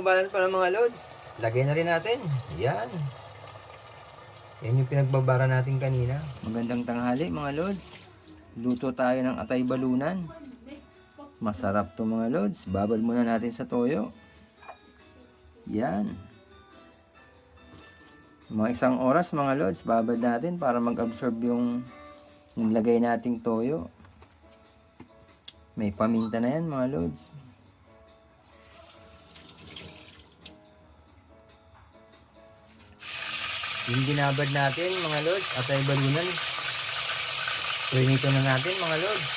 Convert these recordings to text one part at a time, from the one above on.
pinagbabalan pa ng mga loads. Lagay na rin natin. Yan. Yan yung pinagbabara natin kanina. Magandang tanghali mga loads. Luto tayo ng atay balunan. Masarap to mga loads. Babal muna natin sa toyo. Yan. Mga isang oras mga loads, babad natin para mag-absorb yung nilagay nating toyo. May paminta na yan mga loads. Yung binabad natin mga loads at ay balunan. Prinito na natin mga loads.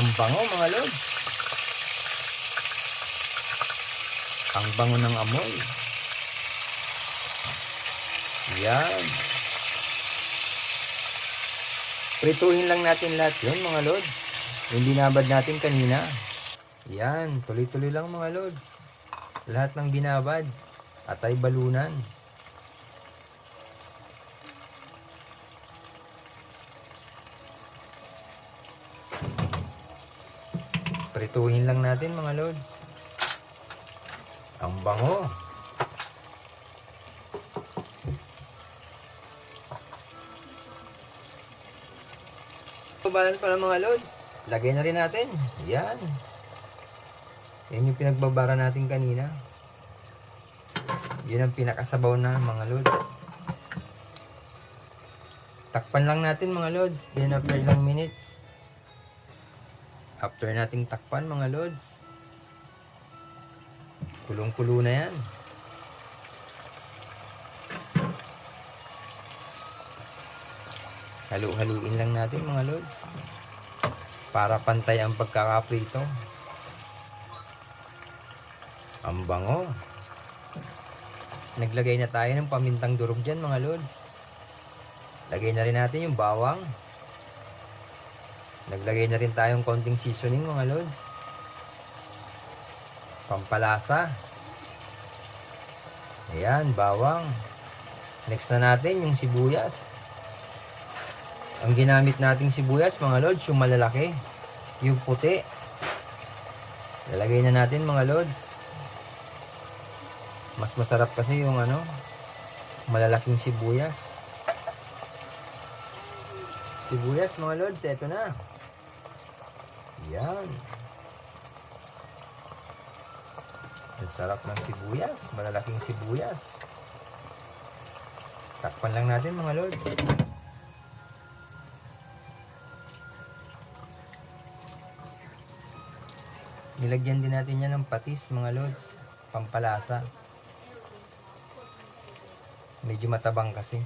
Ang bango mga loads. Ang bango ng amoy. Yan. Prituhin lang natin lahat yun mga loads. Yung binabad natin kanina. Yan. Tuloy-tuloy lang mga loads. Lahat ng binabad. At ay balunan. Prituhin lang natin mga loads. Ang bango. Balan pa ng mga loads. Lagay na rin natin. Yan. Yan yung pinagbabara natin kanina. Yun ang pinakasabaw na mga loads. Takpan lang natin mga loads. Then after ilang minutes. After nating takpan mga loads. Kulong-kulo na yan. Halu-haluin lang natin mga loads. Para pantay ang pagkakaprito. Ang bango. Naglagay na tayo ng pamintang durog dyan mga loads. Lagay na rin natin yung bawang. Naglagay na rin tayong konting seasoning mga loads. Pampalasa. Ayan, bawang. Next na natin yung sibuyas. Ang ginamit nating sibuyas mga loads, yung malalaki. Yung puti. Lalagay na natin mga loads. Mas masarap kasi yung ano, malalaking sibuyas. Sibuyas mga loads, eto na. Yan. Ang sarap ng sibuyas, malalaking sibuyas. Takpan lang natin mga loads. Nilagyan din natin yan ng patis mga loads, pampalasa. Medyo matabang kasi.